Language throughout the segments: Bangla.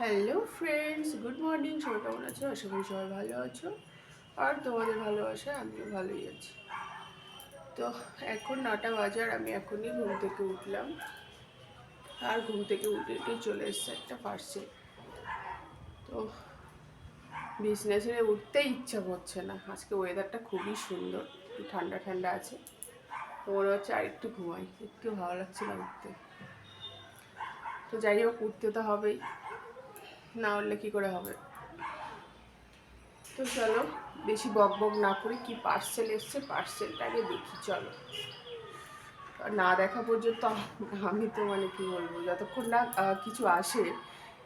হ্যালো ফ্রেন্ডস গুড মর্নিং সবাই কেমন আছো? আশা করি সবাই ভালো আছো। আর তোমাদের ভালোবাসা আমিও ভালোই আছি। তো এখন নটা বাজার আমি এখনই ঘুম থেকে উঠলাম। আর ঘুম থেকে উঠে উঠে চলে এসছে একটা পার্সেল তো বিজনেস ছেড়ে উঠতেই ইচ্ছা করছে না। আজকে ওয়েদারটা খুবই সুন্দর। একটু ঠান্ডা ঠান্ডা আছে। তো মনে হচ্ছে আর একটু ঘুমাই। একটু ভালো লাগছে না উঠতে। তো যাই হোক, উঠতে তো হবেই। না হলে কি করে হবে? তো চলো, বেশি বক বক না করে কি পার্সেল এসছে পার্সেলটাকে দেখি, চলো। না দেখা পর্যন্ত আমি তো মানে কি বলব, যতক্ষণ না কিছু আসে,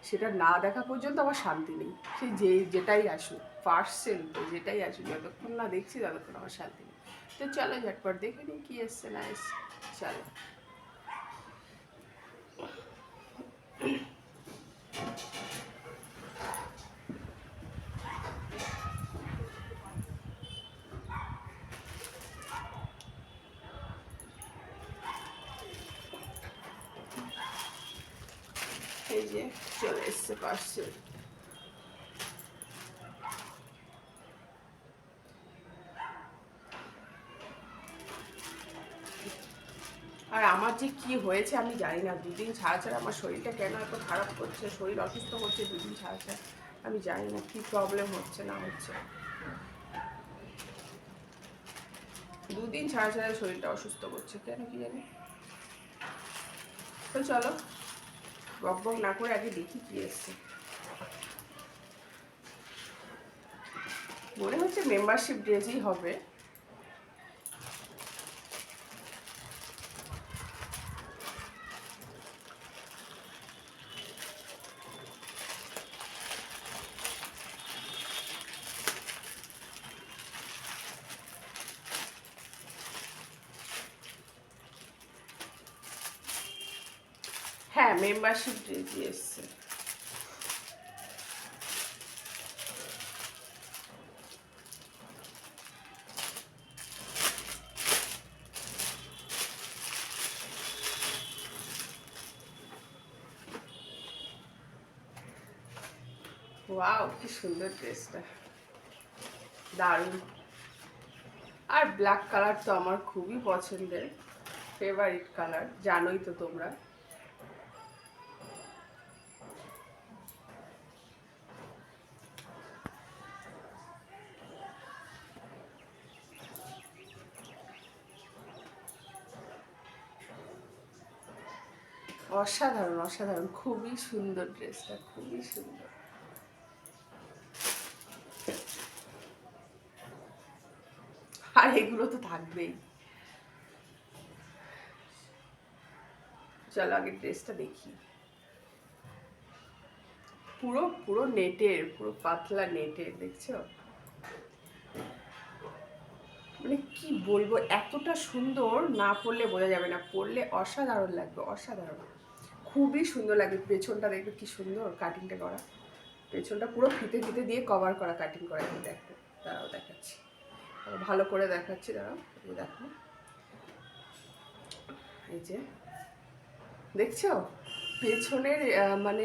সেটা না দেখা পর্যন্ত আমার শান্তি নেই। সে যে, যেটাই আসুক পার্সেল তো যেটাই আসুক, যতক্ষণ না দেখছি, ততক্ষণ আমার শান্তি নেই। তো চলো ঝটপট দেখে নিই কী এসছে, না এসছে। চলো। এই যে চলে এসছে পার্সেল আর আমার যে কি হয়েছে আমি জানি না। দুদিন ছাড়া ছাড়া আমার শরীরটা কেন এত খারাপ করছে? শরীর অসুস্থ হচ্ছে দুদিন ছাড়া ছাড়া। আমি জানি না কি প্রবলেম হচ্ছে না হচ্ছে। দুদিন ছাড়া ছাড়া শরীরটা অসুস্থ করছে। কেন কি জানি? তো চলো। বক বক না করে আগে দেখি কি এসছে। মনে হচ্ছে মেম্বারশিপ ড্রেসই হবে। হ্যাঁ মেম্বারশিপ দিয়ে ওয়াও কি সুন্দর ড্রেসটা। দারুণ। আর ব্ল্যাক কালার তো আমার খুবই পছন্দের। ফেভারিট কালার জানোই তো তোমরা। অসাধারণ অসাধারণ। খুবই সুন্দর ড্রেসটা, খুবই সুন্দর। আর এগুলো তো থাকবেই। চলো আগে ড্রেসটা দেখি। পুরো পুরো নেটের, পুরো পাতলা নেটের, দেখছ? মানে কি বলব, এতটা সুন্দর না পরলে বোঝা যাবে না পরলে অসাধারণ লাগবে, অসাধারণ। খুবই সুন্দর লাগবে পেছনটা দেখবে কি সুন্দর কাটিংটা করা। পেছনটা পুরো ফিতে ফিতে দিয়ে কভার করা কাটিং করা এই দেখো, দাঁড়াও দেখাচ্ছি। ভালো করে দেখাচ্ছি, দাঁড়াও দেখো। এই যে, দেখছ? পেছনের মানে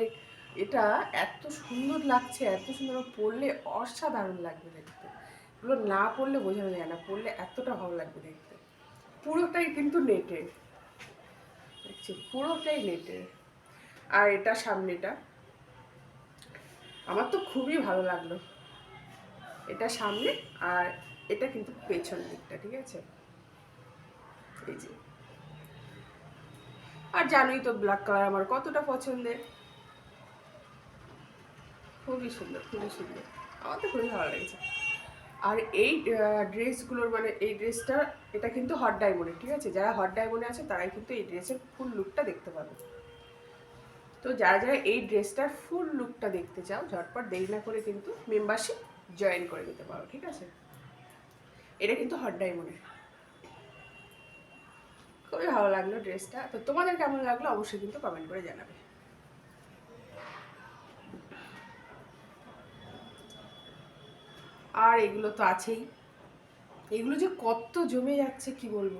এটা এত সুন্দর লাগছে, এত সুন্দর পরলে অসাধারণ লাগবে দেখতে। এগুলো না পড়লে বোঝানো যায় না পরলে এতটা ভালো লাগবে দেখতে। পুরোটাই কিন্তু নেটের দেখছি, পুরোটাই নেটের। আর এটা সামনেটা। আমার তো খুবই ভালো লাগল। এটা সামনে আর এটা কিন্তু পেছন দিকটা, ঠিক আছে? এই যে। আর জানোই তো ব্ল্যাক কালার আমার কতটা পছন্দের। খুবই সুন্দর খুবই সুন্দর। আমার তো খুবই ভালো লেগেছে। আর এই ড্রেসগুলোর মানে এই ড্রেসটা, এটা কিন্তু হট ডায়মন্ডের, ঠিক আছে? যারা হট ডায়মন্ডে আছে, তারাই কিন্তু এই ড্রেসের ফুল লুকটা দেখতে পাবে। তো যারা যারা এই ড্রেসটার ফুল লুকটা দেখতে চাও, ঝটপট দেরি না করে কিন্তু মেম্বারশিপ জয়েন করে নিতে পারো, ঠিক আছে? এটা কিন্তু হট ডায়মন্ডের। খুবই ভালো লাগল ড্রেসটা। তো তোমাদের কেমন লাগল, অবশ্যই কিন্তু কমেন্ট করে জানাবে। আর এগুলো তো আছেই। এগুলো যে কত জমে যাচ্ছে, কি বলব?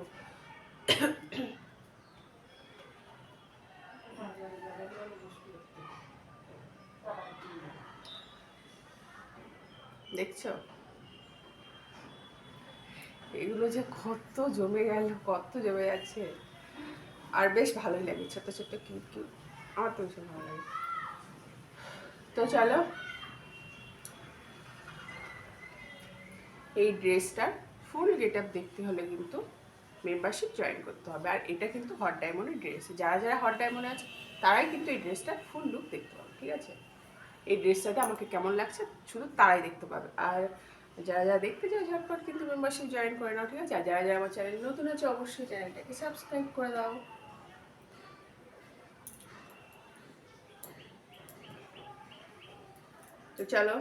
দেখছ? এগুলো যে কত জমে গেল, কত জমে যাচ্ছে। আর বেশ ভালোই লাগে, ছোট ছোট কিউ কিউ আমার তো ভীষণ ভালো লাগে। তো চলো এই ড্রেসটার ফুল গেট আপ দেখতে হলে কিন্তু মেম্বারশিপ জয়েন করতে হবে। আর এটা কিন্তু হট ডায়মন্ডের ড্রেস যারা যারা হট ডায়মন্ডে আছে, তারাই কিন্তু এই ড্রেসটার ফুল লুক দেখতে পাবে, ঠিক আছে? এই ড্রেসটাতে আমাকে কেমন লাগছে শুধু তারাই দেখতে পাবে। আর যারা যারা দেখতে চাও ঝটপট কিন্তু মেম্বারশিপ জয়েন করে নাও, ঠিক আছে? আর যারা যারা আমার চ্যানেল নতুন আছে, অবশ্যই চ্যানেলটাকে সাবস্ক্রাইব করে দাও। তো চলো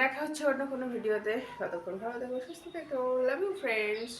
দেখা হচ্ছে অন্য কোনো ভিডিওতে। ততক্ষণ ভালো থেকো সুস্থ থেকো লাভ ইউ ফ্রেন্ডস